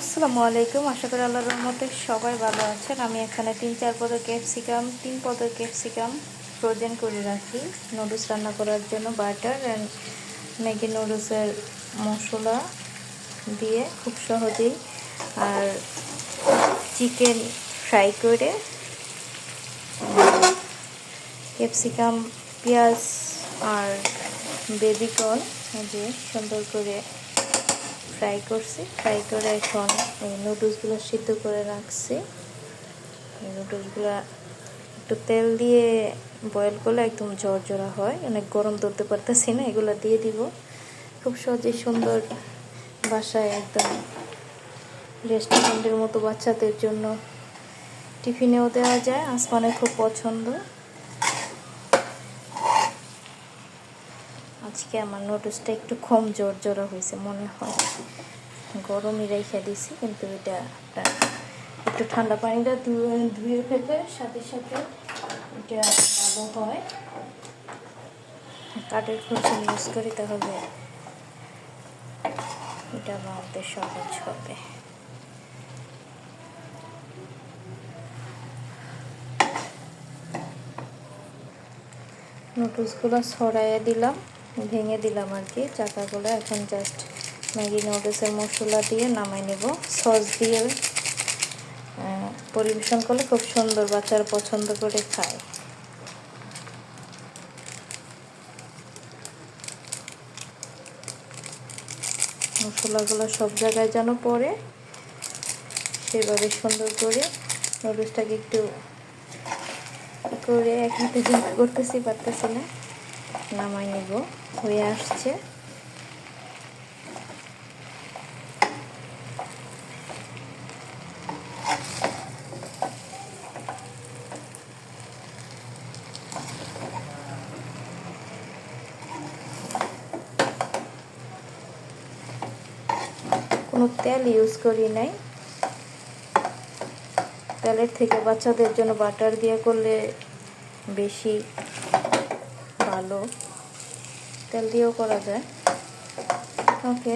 আসসালামু আলাইকুম। আশা করি আল্লাহর রহমতে সবাই ভালো আছেন। আমি এখানে তিন, চার পদের ক্যাপসিকাম, তিন পদের ক্যাপসিকাম ফ্রোজেন করে রাখি। নুডলস রান্না করার জন্য বাটার অ্যান্ড ম্যাগি নুডলসের মশলা দিয়ে খুব সহজেই আর চিকেন ফ্রাই করে ক্যাপসিকাম, পেঁয়াজ আর বেবিকর্ন যে সুন্দর করে ফ্রাই করছি। ফ্রাই করে এখন এই নুডলসগুলো সিদ্ধ করে রাখছি। এই নুডলসগুলো একটু তেল দিয়ে বয়েল করলে একদম ঝরঝরা হয়। অনেক গরম ধরতে পারতেছি না, এগুলো দিয়ে দিব। খুব সহজে সুন্দর বাসায় একদম রেস্টুরেন্টের মতো বাচ্চাদের জন্য টিফিনেও দেওয়া যায়। আসমানের খুব পছন্দ। আজকে আমার নুডলসটা একটু কম জোর জোরা হয়েছে, মনে হয়। গরমই রেখে দিছি কিন্তু এটা একটু ঠান্ডা পানিটা ধুয়ে ফেললে সাথে সাথে এটা ভালো হয়। কাঠের খুঁজে ইউজ করি, তাহলে এটা বানাতে সহজ হবে। নুডলসগুলো ছড়াইয়ে দিলাম। ভেঙে দিলাম আর কি। চাকাগুলো এখন জাস্ট ম্যাগি নুডলসের মশলা দিয়ে নামাই নেব। সস দিয়ে পরিবেশন করলে খুব সুন্দর বাচ্চারা পছন্দ করে খায়। মশলাগুলো সব জায়গায় যেন পরে সেভাবে সুন্দর করে নুডলসটাকে একটু করে এক হাতে করতেছি, পারতেছি না। নামাই নেব হয়ে আসছে। কোনো তেল ইউজ করি নাই। তেলের থেকে বাচ্চাদের জন্য বাটার দিয়ে করলে বেশি ভালো। তেল দিয়েও করা যায়। ওকে।